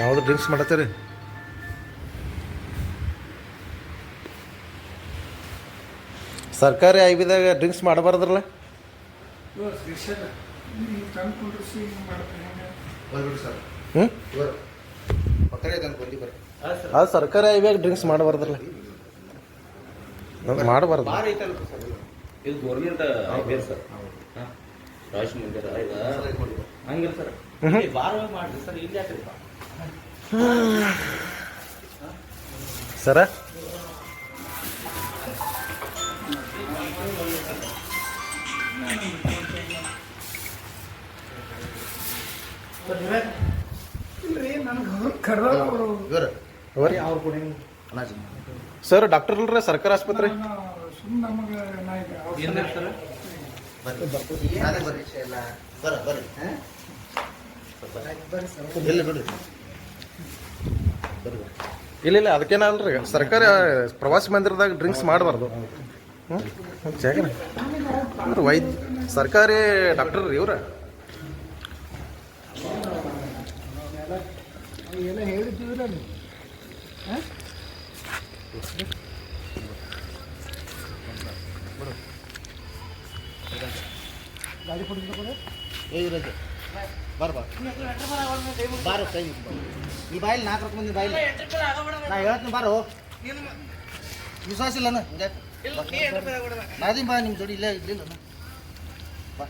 ಯಾವ್ದು ಡ್ರಿಂಕ್ಸ್ ಮಾಡತ್ತೀರಿ? ಸರ್ಕಾರಿ ಐಬಿದಾಗ ಡ್ರಿಂಕ್ಸ್ ಮಾಡಬಾರ್ದ್ರಲ್ಲ? ಹ್ಞೂ ಅದು ಸರ್ಕಾರಿ ಐಬಿಯಾಗ ಡ್ರಿಂಕ್ಸ್ ಮಾಡಬಾರ್ದ್ರಲ್ಲ? ಮಾಡಬಾರ್ದು. ಬಾರ್ ಐತಲ್ಲ ಸರ್ ಇದು. ಗೌರ್ಮೆಂಟ್ ಬೇರೆ ಸರ್. ರಾಜ್ ಮಂದಿರ ಹಂಗಿಲ್ಲ ಸರ್. ಬಾರ್ ಮಾಡ್ರಿ ಸರ್ ಇಲ್ಲಿ ಯಾಕ್ರಿ ಸರ? ಸರ್ ಡಾಕ್ಟರ್ ಇಲ್ರಿ ಸರ್ಕಾರಿ ಆಸ್ಪತ್ರೆ? ಬರ್ರಿ. ನಮಗೆ ನಾ ಈಗ ಏನಿಲ್ಲ ಸರ್ ಬರ್ರಿ ನಾನೇ ಬರ್ರಿ ಎಲ್ಲ ಬರ್ರಿ ಬರ್ರಿ ಎಲ್ಲಿ ಬಿಡ್ರಿ ಬರ್ರಿ ಬರ್ರಿ ಇಲ್ಲ ಇಲ್ಲ, ಅದಕ್ಕೇನಲ್ರಿ. ಸರ್ಕಾರ ಪ್ರವಾಸಿ ಮಂದಿರದಾಗ ಡ್ರಿಂಕ್ಸ್ ಮಾಡಬಾರ್ದು. ಹ್ಞೂ ವೈದ್ಯ ಸರ್ಕಾರಿ ಡಾಕ್ಟರ್ ರೀ ಇವ್ರ. ಗಾಡಿ ಕೊಡಿದ್ರೆ ಏ ಬಾರ ಈ ಬಾಯಲ್ಲಿ ನಾಲ್ಕು ರೊಕ್ಕ ಮಂದಿ ಬಾಯಲ್ಲಿ. ನಾ ಹೇಳ್ತೀನಿ ಬಾರೋ. ವಿಶ್ವಾಸ ಇಲ್ಲ ಹಿಂಗೆ ನಾ ಇದೀನಿ ಬಾ ನಿಮ್ಮ ಜೋಡಿ ಇಲ್ಲೇ ಇಲ್ಲ ಬಾ.